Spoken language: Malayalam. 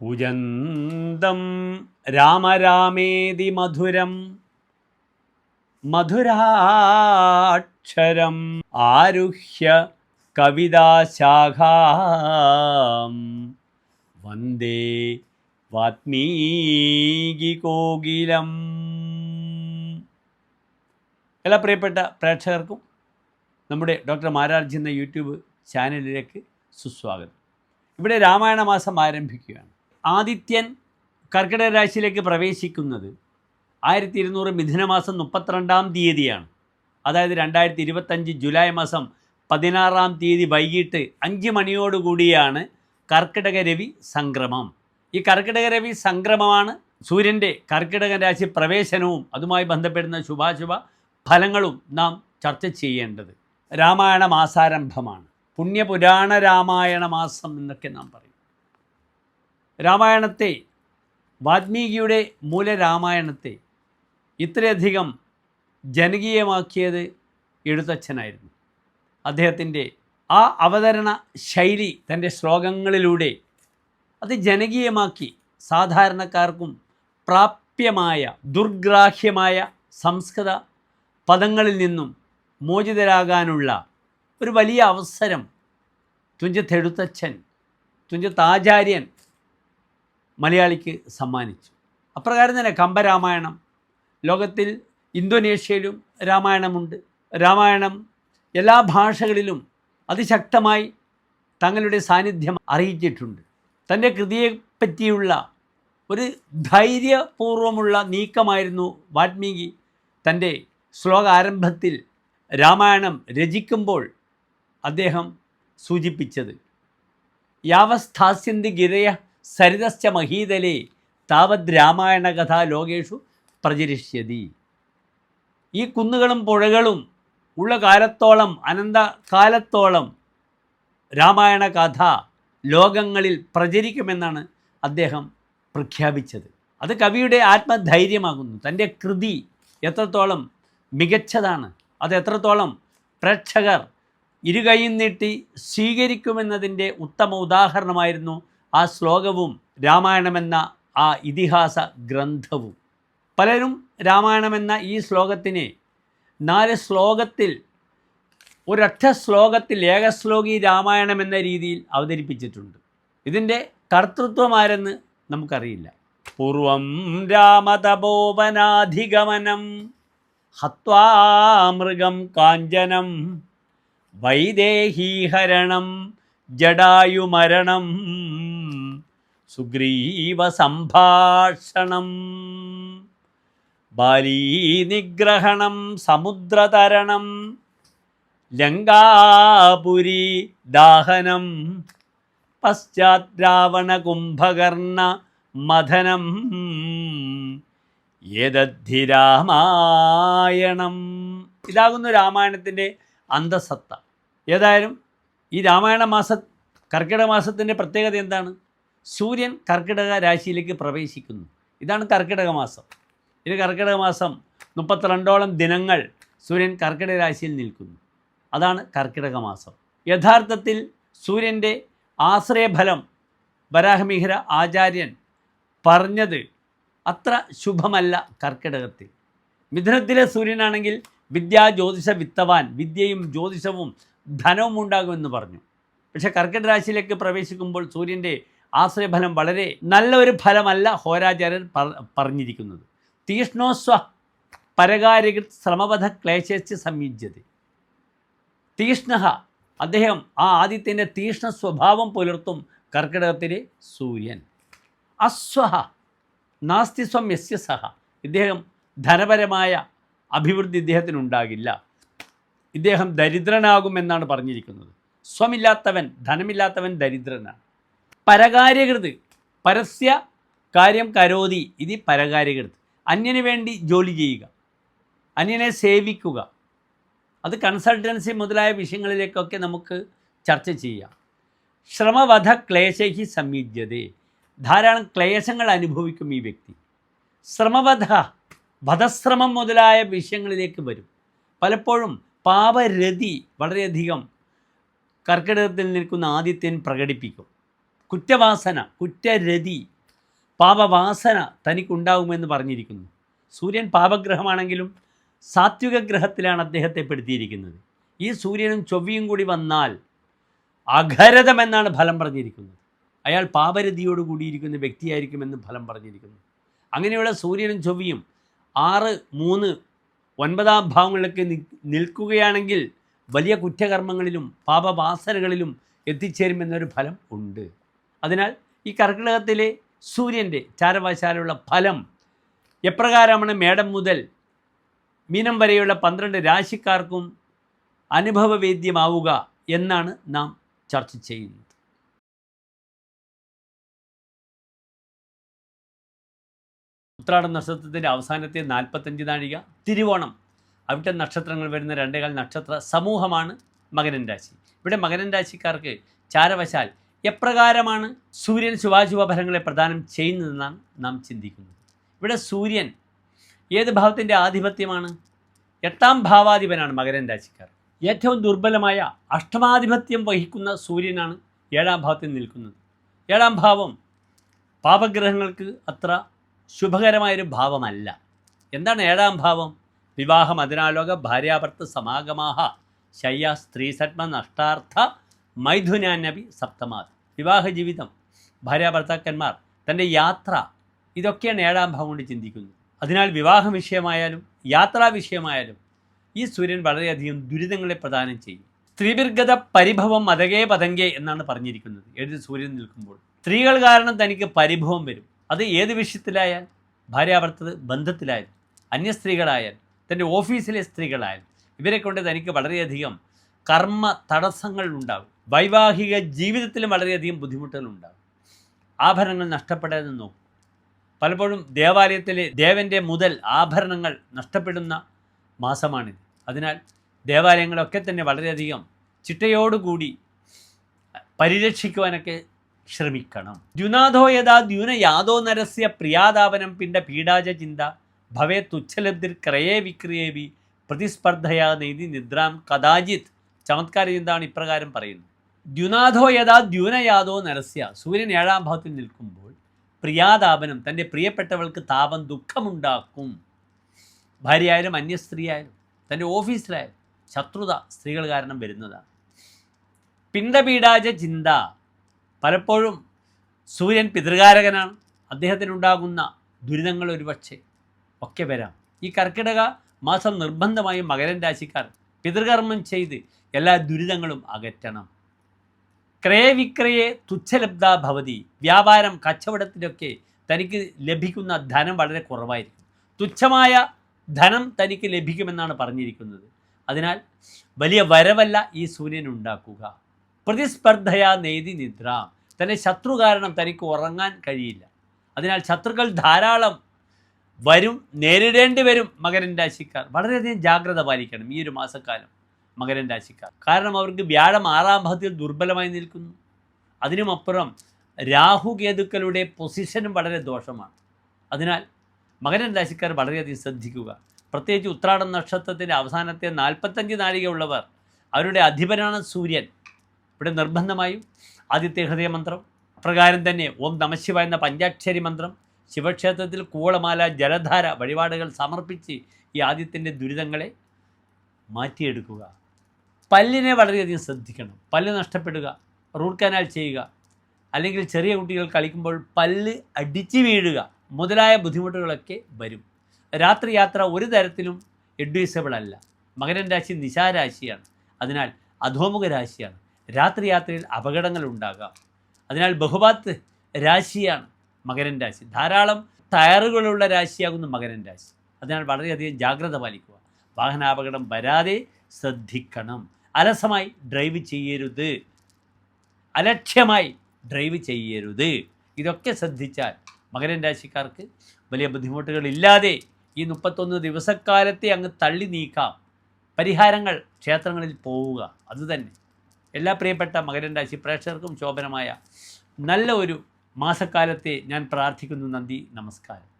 കുജന്തം രാമരാമേതി മധുരം. മധുരാക്ഷരം ആരുഹ്യ കവിതാശാഖാം. വന്ദേ വാത്മീകികോകിലം എല്ലാ പ്രിയപ്പെട്ട പ്രേക്ഷകർക്കും നമ്മുടെ ഡോക്ടർ മാരാർജി എന്ന യൂട്യൂബ് ചാനലിലേക്ക് സുസ്വാഗതം. ഇവിടെ രാമായണ മാസം ആരംഭിക്കുകയാണ്. ആദിത്യൻ കർക്കിടക രാശിയിലേക്ക് പ്രവേശിക്കുന്നത് ആയിരത്തി ഇരുന്നൂറ് മിഥുനമാസം മുപ്പത്തിരണ്ടാം തീയതിയാണ്. അതായത് രണ്ടായിരത്തി ഇരുപത്തഞ്ച് ജൂലൈ മാസം പതിനാറാം തീയതി വൈകിട്ട് അഞ്ച് മണിയോടുകൂടിയാണ് കർക്കിടക രവി സംക്രമം. ഈ കർക്കിടക രവി സംക്രമമാണ് സൂര്യന്റെ കർക്കിടക രാശി പ്രവേശനവും അതുമായി ബന്ധപ്പെടുന്ന ശുഭാശുഭ ഫലങ്ങളും നാം ചർച്ച ചെയ്യേണ്ടത്. രാമായണ മാസാരംഭമാണ്. പുണ്യപുരാണ രാമായണ മാസം എന്നൊക്കെ നാം പറയും. രാമായണത്തെ വാൽമീകിയുടെ മൂലരാമായണത്തെ ഇത്രയധികം ജനകീയമാക്കിയത് എഴുത്തച്ഛനായിരുന്നു. അദ്ദേഹത്തിന്റെ ആ അവതരണ ശൈലി തന്റെ ശ്ലോകങ്ങളിലൂടെ അത് ജനകീയമാക്കി സാധാരണക്കാർക്കും പ്രാപ്യമായ ദുർഗ്രാഹ്യമായ സംസ്കൃത പദങ്ങളിൽ നിന്നും മോചിതരാകാനുള്ള ഒരു വലിയ അവസരം തുഞ്ചത്തെഴുത്തച്ഛൻ തുഞ്ചത്താചാര്യൻ മലയാളിക്ക് സമ്മാനിച്ചു. അപ്രകാരം തന്നെ കമ്പരാമായണം ലോകത്തിൽ ഇന്തോനേഷ്യയിലും രാമായണമുണ്ട്. രാമായണം എല്ലാ ഭാഷകളിലും അതിശക്തമായി തങ്ങളുടെ സാന്നിധ്യം അറിയിച്ചിട്ടുണ്ട്. തന്റെ കൃതിയെപ്പറ്റിയുള്ള ഒരു ധൈര്യപൂർവമുള്ള നീക്കമായിരുന്നു വാൽമീകി തന്റെ ശ്ലോക ആരംഭത്തിൽ രാമായണം രചിക്കുമ്പോൾ അദ്ദേഹം സൂചിപ്പിച്ചത്. യാവസ്ഥാസ്യന്തി ഗിരയ സരിതശ്ച മഹീതലേ താവത് രാമായണ കഥ ലോകേഷു പ്രചരിഷ്യതി. ഈ കുന്നുകളും പുഴകളും ഉള്ള കാലത്തോളം അനന്ത കാലത്തോളം രാമായണ കഥ ലോകങ്ങളിൽ പ്രചരിക്കുമെന്നാണ് അദ്ദേഹം പ്രഖ്യാപിച്ചത്. അത് കവിയുടെ ആത്മധൈര്യമാകുന്നു. തന്റെ കൃതി എത്രത്തോളം മികച്ചതാണ് അത് എത്രത്തോളം പ്രേക്ഷകർ ഇരുകൈയും നീട്ടി സ്വീകരിക്കുമെന്നതിന്റെ ഉത്തമ ഉദാഹരണമായിരുന്നു ആ ശ്ലോകവും രാമായണമെന്ന ആ ഇതിഹാസ ഗ്രന്ഥവും. പലരും രാമായണമെന്ന ഈ ശ്ലോകത്തിനെ നാല് ശ്ലോകത്തിൽ ഒരൊറ്റ ശ്ലോകത്തിൽ ഏകശ്ലോകി രാമായണം എന്ന രീതിയിൽ അവതരിപ്പിച്ചിട്ടുണ്ട്. ഇതിന്റെ കർത്തൃത്വം ആരെന്ന് നമുക്കറിയില്ല. പൂർവം രാമതപോവനാധിഗമനം ഹത്വാമൃഗം കാഞ്ചനം വൈദേഹീഹരണം ജടായുമരണം സുഗ്രീവ സംഭാഷണം ബാലീനിഗ്രഹണം സമുദ്രതരണം. ലങ്കാപുരി ദാഹനം. പശ്ചാത്രാവണ കുംഭകർണ മഥനം. ഏതദ്ധി രാമായണം. ഇതാകുന്നു രാമായണത്തിന്റെ അന്തസത്ത. ഏതായാലും ഈ രാമായണ മാസ കർക്കിടക മാസത്തിന്റെ പ്രത്യേകത എന്താണ്? സൂര്യൻ കർക്കിടക രാശിയിലേക്ക് പ്രവേശിക്കുന്നു. ഇതാണ് കർക്കിടക മാസം. ഇത് കർക്കിടക മാസം മുപ്പത്തിരണ്ടോളം ദിനങ്ങൾ സൂര്യൻ കർക്കിടക രാശിയിൽ നിൽക്കുന്നു. അതാണ് കർക്കിടക മാസം. യഥാർത്ഥത്തിൽ സൂര്യന്റെ ആശ്രയഫലം വരാഹമിഹിര ആചാര്യൻ പറഞ്ഞത് അത്ര ശുഭമല്ല കർക്കിടകത്തിൽ. മിഥുനത്തിലെ സൂര്യനാണെങ്കിൽ വിദ്യാ ജ്യോതിഷ വിത്തവാൻ വിദ്യയും ജ്യോതിഷവും ധനവും ഉണ്ടാകുമെന്ന് പറഞ്ഞു. പക്ഷേ കർക്കിടക രാശിയിലേക്ക് പ്രവേശിക്കുമ്പോൾ സൂര്യന്റെ ആശ്രയഫലം വളരെ നല്ല ഒരു ഫലമല്ല ഹോരാചാര്യൻ പറഞ്ഞിരിക്കുന്നത്. തീഷ്ണോസ്വ പരകാരികൃത് ശ്രമവധ ക്ലേശിച്ച് സംയുജ്യത തീഷ്ണ അദ്ദേഹം ആ ആദിത്യന്റെ തീഷ്ണ സ്വഭാവം പുലർത്തും കർക്കിടകത്തിലെ സൂര്യൻ. അസ്വഹ നാസ്തിസ്വം യസ്യ സഹ ഇദ്ദേഹം ധനപരമായ അഭിവൃദ്ധി ഇദ്ദേഹത്തിനുണ്ടാകില്ല. ഇദ്ദേഹം ദരിദ്രനാകുമെന്നാണ് പറഞ്ഞിരിക്കുന്നത്. സ്വമില്ലാത്തവൻ ധനമില്ലാത്തവൻ ദരിദ്രനാണ്. പരകാര്യകൃത് പരസ്യ കാര്യം കരോതി ഇത് പരകാര്യകൃത്. അന്യന് വേണ്ടി ജോലി ചെയ്യുക അന്യനെ സേവിക്കുക. അത് കൺസൾട്ടൻസി മുതലായ വിഷയങ്ങളിലേക്കൊക്കെ നമുക്ക് ചർച്ച ചെയ്യാം. ശ്രമവധ ക്ലേശി സംയുജ്യതേ ധാരാളം ക്ലേശങ്ങൾ അനുഭവിക്കും ഈ വ്യക്തി. ശ്രമവധ വധശ്രമം മുതലായ വിഷയങ്ങളിലേക്ക് വരും. പലപ്പോഴും പാപരതി വളരെയധികം കർക്കിടകത്തിൽ നിൽക്കുന്ന ആദിത്യൻ പ്രകടിപ്പിക്കും. കുറ്റവാസന കുറ്റരതി പാപവാസന തനിക്കുണ്ടാകുമെന്ന് പറഞ്ഞിരിക്കുന്നു. സൂര്യൻ പാപഗ്രഹമാണെങ്കിലും സാത്വിക ഗ്രഹത്തിലാണ് അദ്ദേഹത്തെ പെടുത്തിയിരിക്കുന്നത്. ഈ സൂര്യനും ചൊവ്വയും കൂടി വന്നാൽ അഘരതമെന്നാണ് ഫലം പറഞ്ഞിരിക്കുന്നത്. അയാൾ പാപരതിയോട് കൂടിയിരിക്കുന്ന വ്യക്തിയായിരിക്കുമെന്ന് ഫലം പറഞ്ഞിരിക്കുന്നു. അങ്ങനെയുള്ള സൂര്യനും ചൊവ്വയും ആറ് മൂന്ന് ഒൻപതാം ഭാവങ്ങളിലൊക്കെ നിൽക്കുകയാണെങ്കിൽ വലിയ കുറ്റകർമ്മങ്ങളിലും പാപവാസനകളിലും എത്തിച്ചേരുമെന്നൊരു ഫലം ഉണ്ട്. അതിനാൽ ഈ കർക്കിടകത്തിലെ സൂര്യന്റെ ചാരവാശാലുള്ള ഫലം എപ്രകാരമാണ് മേടം മുതൽ മീനം വരെയുള്ള പന്ത്രണ്ട് രാശിക്കാർക്കും അനുഭവവേദ്യമാവുക എന്നാണ് നാം ചർച്ച ചെയ്യുന്നത്. ഉത്രാടം നക്ഷത്രത്തിന്റെ അവസാനത്തെ നാൽപ്പത്തഞ്ച് നാഴിക തിരുവോണം. അവിടുത്തെ നക്ഷത്രങ്ങൾ വരുന്ന രണ്ടേകാൽ നക്ഷത്ര സമൂഹമാണ് മകരൻ രാശി. ഇവിടെ മകരൻ രാശിക്കാർക്ക് ചാരവശാൽ എപ്രകാരമാണ് സൂര്യൻ ശുഭാശുഭ ഫലങ്ങളെ പ്രദാനം ചെയ്യുന്നതെന്നാണ് നാം ചിന്തിക്കുന്നത്. ഇവിടെ സൂര്യൻ ഏത് ഭാവത്തിന്റെ ആധിപത്യമാണ്? എട്ടാം ഭാവാധിപനാണ് മകരൻ രാശിക്കാർ. ഏറ്റവും ദുർബലമായ അഷ്ടമാധിപത്യം വഹിക്കുന്ന സൂര്യനാണ് ഏഴാം ഭാവത്തിൽ നിൽക്കുന്നത്. ഏഴാം ഭാവം പാപഗ്രഹങ്ങൾക്ക് അത്ര ശുഭകരമായൊരു ഭാവമല്ല. എന്താണ് ഏഴാം ഭാവം? വിവാഹം അതിനാലോക ഭാര്യാഭർത്ത സമാഗമാഹ ശയ്യ സ്ത്രീ സത്മ നഷ്ടാർത്ഥ മൈഥുനാനബി സപ്തമാത് വിവാഹ ജീവിതം ഭാര്യാഭർത്താക്കന്മാർ തന്റെ യാത്ര ഇതൊക്കെയാണ് ഏഴാം ഭാവം കൊണ്ട് ചിന്തിക്കുന്നത്. അതിനാൽ വിവാഹ വിഷയമായാലും യാത്രാ വിഷയമായാലും ഈ സൂര്യൻ വളരെയധികം ദുരിതങ്ങളെ പ്രദാനം ചെയ്യും. സ്ത്രീബിർഗത പരിഭവം മതകേ പതങ്കേ എന്നാണ് പറഞ്ഞിരിക്കുന്നത്. എഴുതി സൂര്യൻ നിൽക്കുമ്പോൾ. സ്ത്രീകൾ കാരണം തനിക്ക് പരിഭവം വരും. അത് ഏത് വിഷയത്തിലായാൽ? ഭാര്യാഭർത്തത് ബന്ധത്തിലായാൽ അന്യ സ്ത്രീകളായാലും തന്റെ ഓഫീസിലെ സ്ത്രീകളായാൽ ഇവരെ കൊണ്ട് തനിക്ക് വളരെയധികം കർമ്മ തടസ്സങ്ങൾ ഉണ്ടാകും വൈവാഹിക ജീവിതത്തിലും വളരെയധികം ബുദ്ധിമുട്ടുകൾ ഉണ്ടാകും ആഭരണങ്ങൾ നഷ്ടപ്പെടാതെ നോക്കും. പലപ്പോഴും ദേവാലയത്തിലെ ദേവന്റെ മുതൽ ആഭരണങ്ങൾ നഷ്ടപ്പെടുന്ന മാസമാണിത്. അതിനാൽ ദേവാലയങ്ങളൊക്കെ തന്നെ വളരെയധികം ചിട്ടയോടുകൂടി പരിരക്ഷിക്കുവാനൊക്കെ ശ്രമിക്കണം. ദ്യുനാഥോ യഥാ ദ്യുന യാതോ നരസ്യ പ്രിയാതാപനം പിണ്ട പീഡാച ചിന്ത. ഭവേ തുച്ഛലബ്ധിർ ക്രയേ വിക്രിയേവി പ്രതിസ്പർദ്ധയാ നെയ്തി നിദ്രാം കഥാജിത് ചമത്കാര ചിന്താണ് ഇപ്രകാരം പറയുന്നത്. ദ്യുനാഥോ യഥാ ദ്യൂനയാതോ നരസ്യ. സൂര്യൻ ഏഴാം ഭാവത്തിൽ നിൽക്കുമ്പോൾ പ്രിയാതാപനം തന്റെ പ്രിയപ്പെട്ടവൾക്ക് താപം ദുഃഖമുണ്ടാക്കും. ഭാര്യയായാലും അന്യ സ്ത്രീയായാലും തന്റെ ഓഫീസിലായാലും ശത്രുത സ്ത്രീകൾ കാരണം വരുന്നതാണ്. പിണ്ടപീഡാജ ചിന്ത. പലപ്പോഴും സൂര്യൻ പിതൃകാരകനാണ്. അദ്ദേഹത്തിനുണ്ടാകുന്ന ദുരിതങ്ങൾ ഒരുപക്ഷെ ഒക്കെ വരാം. ഈ കർക്കിടക മാസം നിർബന്ധമായും മകരൻ രാശിക്കാർ പിതൃകർമ്മം ചെയ്ത് എല്ലാ ദുരിതങ്ങളും അകറ്റണം. ക്രയവിക്രയെ തുച്ഛലബ്ധ ഭവതി വ്യാപാരം കച്ചവടത്തിലൊക്കെ തനിക്ക് ലഭിക്കുന്ന ധനം വളരെ കുറവായിരിക്കും. തുച്ഛമായ ധനം തനിക്ക് ലഭിക്കുമെന്നാണ് പറഞ്ഞിരിക്കുന്നത്. അതിനാൽ വലിയ വരവല്ല ഈ സൂര്യൻ ഉണ്ടാക്കുക. പ്രതിസ്പർദ്ധയാ നെയ്തി നിദ്ര. തന്റെ ശത്രു കാരണം തനിക്ക് ഉറങ്ങാൻ കഴിയില്ല. അതിനാൽ ശത്രുക്കൾ ധാരാളം വരും നേരിടേണ്ടി വരും മകരൻ രാശിക്കാർ. വളരെയധികം ജാഗ്രത പാലിക്കണം ഈ ഒരു മാസക്കാലം മകരൻ രാശിക്കാർ. കാരണം അവർക്ക് വ്യാഴം ആറാം ഭാഗത്തിൽ ദുർബലമായി നിൽക്കുന്നു. അതിനുമപ്പുറം രാഹുകേതുക്കളുടെ പൊസിഷനും വളരെ ദോഷമാണ്. അതിനാൽ മകരൻ രാശിക്കാർ വളരെയധികം ശ്രദ്ധിക്കുക. പ്രത്യേകിച്ച് ഉത്രാടം നക്ഷത്രത്തിന്റെ അവസാനത്തെ നാൽപ്പത്തഞ്ച് നാഴികയുള്ളവർ അവരുടെ അധിപനാണ് സൂര്യൻ. ഇവിടെ നിർബന്ധമായും ആദ്യത്തെ ഹൃദയമന്ത്രം. പ്രകാരം തന്നെ ഓം നമശിവ എന്ന പഞ്ചാക്ഷരി മന്ത്രം ശിവക്ഷേത്രത്തിൽ കൂളമാല ജലധാര വഴിപാടുകൾ സമർപ്പിച്ച് ഈ ആദ്യത്തിന്റെ ദുരിതങ്ങളെ മാറ്റിയെടുക്കുക. പല്ലിനെ വളരെയധികം ശ്രദ്ധിക്കണം. പല്ല് നഷ്ടപ്പെടുക റൂട്ട് കനാൽ ചെയ്യുക അല്ലെങ്കിൽ ചെറിയ കുട്ടികൾ കളിക്കുമ്പോൾ പല്ല് അടിച്ചു വീഴുക മുതലായ ബുദ്ധിമുട്ടുകളൊക്കെ വരും. രാത്രി യാത്ര ഒരു തരത്തിലും എഡ്വൈസബിൾ അല്ല. മകരൻ രാശി നിശാരാശിയാണ്. അതിനാൽ അധോമുഖ രാശിയാണ് രാത്രി യാത്രയിൽ അപകടങ്ങൾ ഉണ്ടാകാം അതിനാൽ ബഹുബാത്ത് രാശിയാണ് മകരൻ രാശി. ധാരാളം ടയറുകളുള്ള രാശിയാകുന്നു മകരൻ രാശി. അതിനാൽ വളരെയധികം ജാഗ്രത പാലിക്കുക. വാഹനാപകടം വരാതെ ശ്രദ്ധിക്കണം. അലസമായി ഡ്രൈവ് ചെയ്യരുത്. അലക്ഷ്യമായി ഡ്രൈവ് ചെയ്യരുത്. ഇതൊക്കെ ശ്രദ്ധിച്ചാൽ മകരൻ രാശിക്കാർക്ക് വലിയ ബുദ്ധിമുട്ടുകളില്ലാതെ ഈ മുപ്പത്തൊന്ന് ദിവസക്കാലത്തെ അങ്ങ് തള്ളി നീക്കാം. പരിഹാരങ്ങൾ ക്ഷേത്രങ്ങളിൽ പോവുക. അതുതന്നെ. എല്ലാ പ്രിയപ്പെട്ട മകരൻ രാശി പ്രേക്ഷകർക്കും ശോഭനമായ നല്ല ഒരു മാസക്കാലത്തെ ഞാൻ പ്രാർത്ഥിക്കുന്നു നന്ദി നമസ്കാരം.